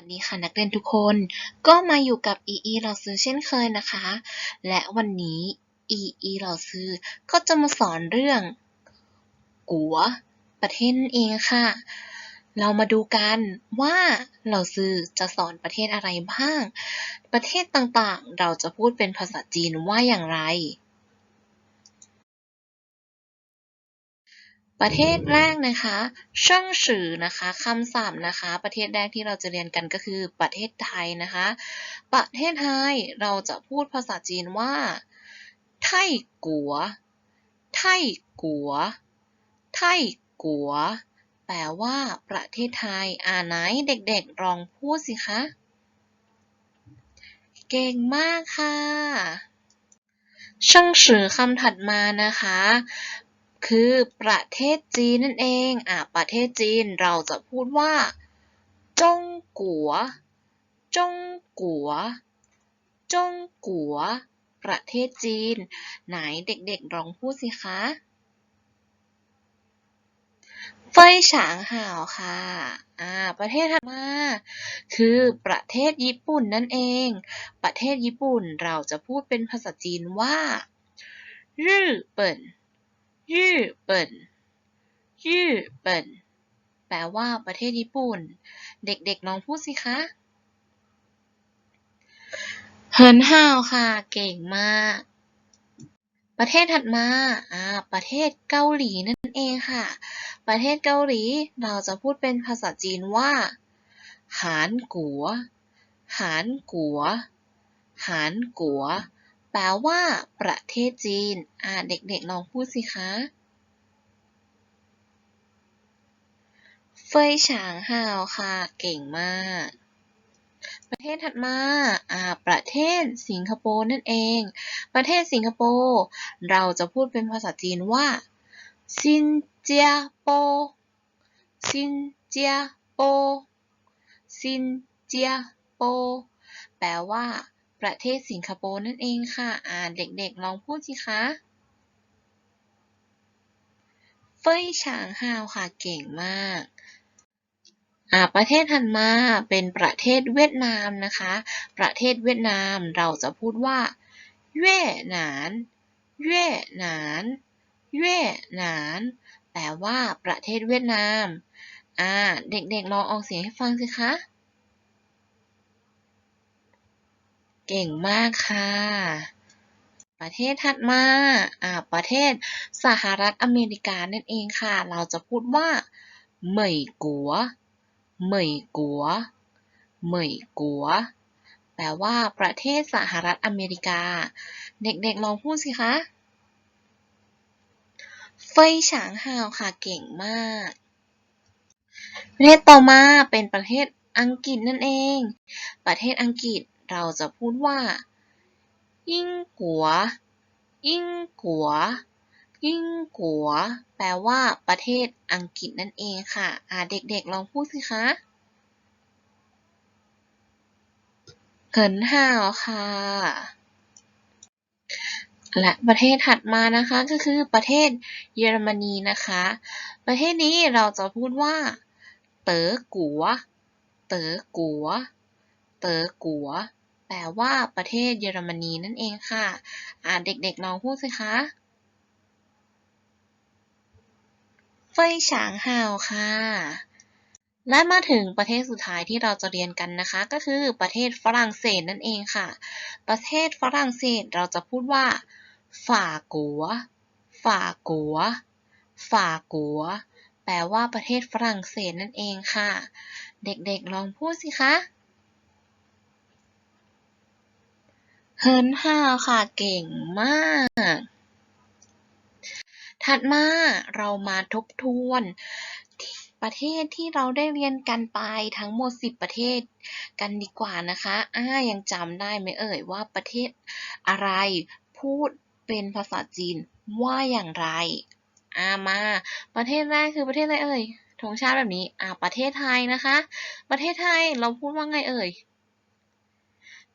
วัสดีค่ะนักเรียนทุกคนก็มาอยู่กับอีอีเราซื้อเช่นเคยนะคะ และวันนี้อีอีเราซื้อก็จะมาสอนเรื่อง กัว ประเทศนั่นเองค่ะ เรามาดูกันว่าเราซื้อจะสอนประเทศอะไรบ้าง ประเทศต่างๆ เราจะพูดเป็นภาษาจีนว่าอย่างไร ประเทศแรกนะคะช่างสื่อนะคะคำศัพท์นะคะ ประเทศแรกที่เราจะเรียนกันก็คือประเทศไทยนะคะ ประเทศไทยเราจะพูดภาษาจีนว่า ไทกัว ไทกัว ไทกัว แปลว่า ประเทศไทย อ่านไหนเด็กๆลองพูดสิคะ เก่งมากค่ะช่างสื่อคำถัดมานะคะ คือประเทศจีนนั่นเอง อะ ประเทศจีนเราจะพูดว่า จงกัว จงกัว จงกัว ประเทศจีน ไหนเด็กๆลองพูดสิคะเฟยฉางห่าวค่ะ อ่า ประเทศถัดมา คือประเทศญี่ปุ่นนั่นเอง ประเทศญี่ปุ่นเราจะพูดเป็นภาษาจีนว่า ญี่ปุ่น ญี่ปุ่นญี่ปุ่นแปลว่าประเทศญี่ปุ่น เด็กๆลองพูดสิคะเฮินฮาวค่ะ เก่งมาก ประเทศถัดมาอ่าประเทศเกาหลีนั่นเองค่ะ ประเทศเกาหลีเราจะพูดเป็นภาษาจีนว่า หานกัว หานกัว หานกัว ลว่าประเทศจีน อ่าเด็กๆลองพูดสิคะเฟยฉางฮาวค่ะ เก่งมาก ประเทศถัดมาอ่าประเทศสิงคโปร์นั่นเอง ประเทศสิงคโปร์เราจะพูดเป็นภาษาจีนว่าซินเจียโปซินเจียโปซินเจียโปแปลว่า ประเทศสิงคโปร์นั่นเองค่ะ อ่า เด็กๆ ลองพูดสิคะเฟยฉางฮาวค่ะ เก่งมาก อ่า ประเทศถัดมาเป็นประเทศเวียดนามนะคะ ประเทศเวียดนามเราจะพูดว่าเวียดนานเวียดนานเวียดนานแปลว่าประเทศเวียดนาม อ่า เด็กๆลองออกเสียงให้ฟังสิคะ เก่งมากค่ะ ประเทศถัดมาอ่าประเทศสหรัฐอเมริกานั่นเองค่ะ เราจะพูดว่าเหมยกัวเหมยกัวเหมยกัวแปลว่าประเทศสหรัฐอเมริกา เด็กๆลองพูดสิคะเฟยฉางฮาวค่ะเก่งมาก ประเทศต่อมาเป็นประเทศอังกฤษนั่นเอง ประเทศอังกฤษ เราจะพูดว่ายิ่งกัวยิ่งกัวยิ่งกัวแปลว่าประเทศอังกฤษนั่นเองค่ะอ่าเด็กๆลองพูดสิคะเขินห่าวค่ะ และประเทศถัดมานะคะก็คือประเทศเยอรมนีนะคะ ประเทศนี้เราจะพูดว่า เต๋อกัว เต๋อกัว เต๋อกัว แปลว่าประเทศเยอรมนีนั่นเองค่ะอ่าเด็กๆลองพูดสิคะเฟยฉางฮาวค่ะ และมาถึงประเทศสุดท้ายที่เราจะเรียนกันนะคะ ก็คือประเทศฝรั่งเศสนั่นเองค่ะ ประเทศฝรั่งเศสเราจะพูดว่าฝ่ากัวฝ่ากัวฝ่ากัวแปลว่าประเทศฝรั่งเศสนั่นเองค่ะ เด็กๆลองพูดสิคะ เฮิร์นห้าวค่ะ เก่งมาก ถัดมาเรามาทบทวนประเทศที่เราได้เรียนกันไปทั้งหมด 10 ประเทศกันดีกว่านะคะอ่ายังจำได้ไหมเอ่ยว่าประเทศอะไรพูดเป็นภาษาจีนว่าอย่างไรอ่ามา ประเทศแรกคือประเทศอะไรเอ่ยธงชาติแบบนี้อ่าประเทศไทยนะคะ ประเทศไทยเราพูดว่าไงเอ่ย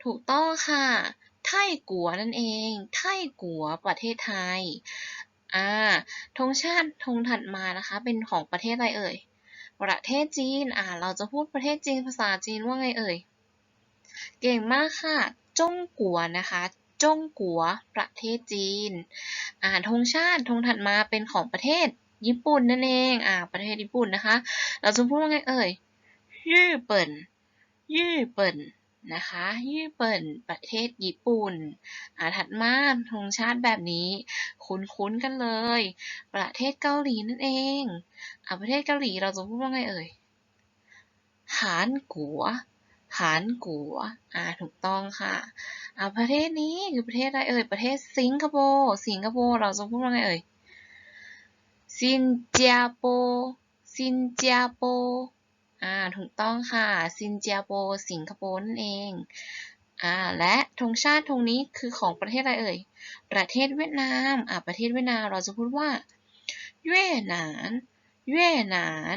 ถูกต้องค่ะ ทยกัวนั่นเอง ไทยกัวประเทศไทย อ่า ธงชาติธงถัดมานะคะ เป็นของประเทศอะไรเอ่ย ประเทศจีน อ่า เราจะพูดประเทศจีนภาษาจีนว่าไงเอ่ย เก่งมากค่ะ จงกัวนะคะจงกัว ประเทศจีน อ่า ธงชาติ ธงถัดมาเป็นของประเทศญี่ปุ่นนั่นเอง อ่า ประเทศญี่ปุ่นนะคะ เราจะพูดว่าไงเอ่ยญี่ปุ่นญี่ปุ่น นะคะญี่ปุ่นประเทศญี่ปุ่นอาถัดมาธงชาติแบบนี้ คุ้นๆกันเลย ประเทศเกาหลีนั่นเองอ่าประเทศเกาหลีเราจะพูดว่าไงเอ่ยหานกัวหานกัวอ่าถูกต้องค่ะอ่าประเทศนี้คือประเทศอะไรเอ่ยประเทศสิงคโปร์สิงคโปร์เราจะพูดว่าไงเอ่ยซินเจียโปซินเจียโป อ่า ถูกต้องค่ะ ซินเจียโป สิงคโปร์นั่นเอง อ่า และธงชาติธงนี้คือของประเทศอะไรเอ่ย ประเทศเวียดนาม อ่า ประเทศเวียดนามเราจะพูดว่า เวียดนาม เวียดนาม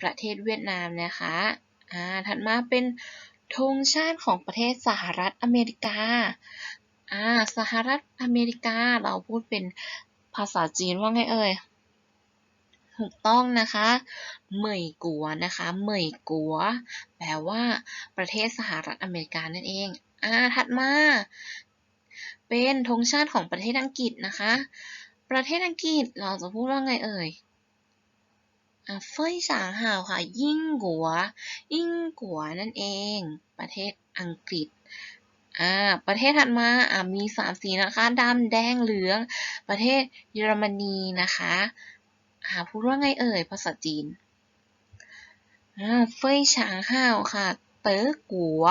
ประเทศเวียดนามนะคะ อ่า ถัดมาเป็นธงชาติของประเทศสหรัฐอเมริกา อ่า สหรัฐอเมริกา เราพูดเป็นภาษาจีนว่าไงเอ่ย ถูกต้องนะคะเหมยกัวนะคะเหมยกัว แปลว่าประเทศสหรัฐอเมริกานั่นเอง อ่า ถัดมา เป็นธงชาติของประเทศอังกฤษนะคะ ประเทศอังกฤษเราจะพูดว่าไงเอ่ยอ่าเฟยฉางหาวค่ะ ยิ่งกัว ยิ่งกัวนั่นเอง ประเทศอังกฤษอ่าประเทศถัดมาอ่ามีสามสีนะคะดำแดงเหลือง ประเทศเยอรมนีนะคะ อ่าพูดว่าไงเอ่ย ภาษาจีนอ่าเฟยฉางห่าวค่ะ เต๋อกัว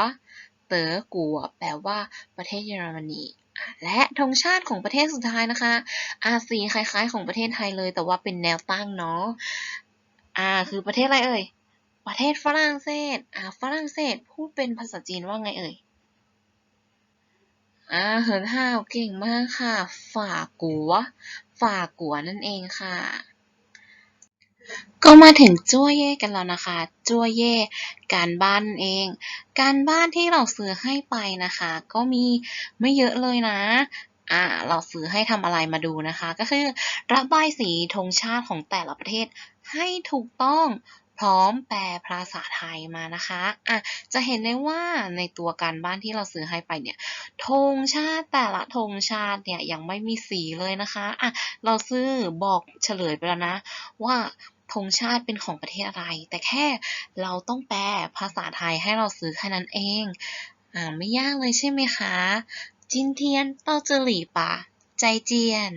เต๋อกัว แปลว่าประเทศเยอรมนี และธงชาติของประเทศสุดท้ายนะคะอาสีคล้ายๆ ของประเทศไทยเลย แต่ว่าเป็นแนวตั้งเนาะอ่า คือประเทศอะไรเอ่ย ประเทศฝรั่งเศส อ่า ฝรั่งเศส พูดเป็นภาษาจีนว่าไงเอ่ยอ่าเหินห้าวเก่งมากค่ะฝ่ากัวฝ่ากัวนั่นเองค่ะ ก็มาถึงจั่วเย่กันแล้วนะคะ จั่วเย่การบ้านเอง การบ้านที่เราซื้อให้ไปนะคะ ก็มีไม่เยอะเลยนะอ่าเราซื้อให้ทำอะไรมาดูนะคะ ก็คือระบายสีธงชาติของแต่ละประเทศให้ถูกต้องพร้อมแปลภาษาไทยมานะคะอะจะเห็นได้ว่าในตัวการบ้านที่เราซื้อให้ไปเนี่ยธงชาติแต่ละธงชาติเนี่ยยังไม่มีสีเลยนะคะอะเราซื้อบอกเฉลยไปแล้วนะว่า ธงชาติเป็นของประเทศอะไร แต่แค่เราต้องแปลภาษาไทยให้เราซื้อแค่นั้นเองอ่าไม่ยากเลยใช่ไหมคะจินเทียนเต้าจือหลี่ปะใจเจียน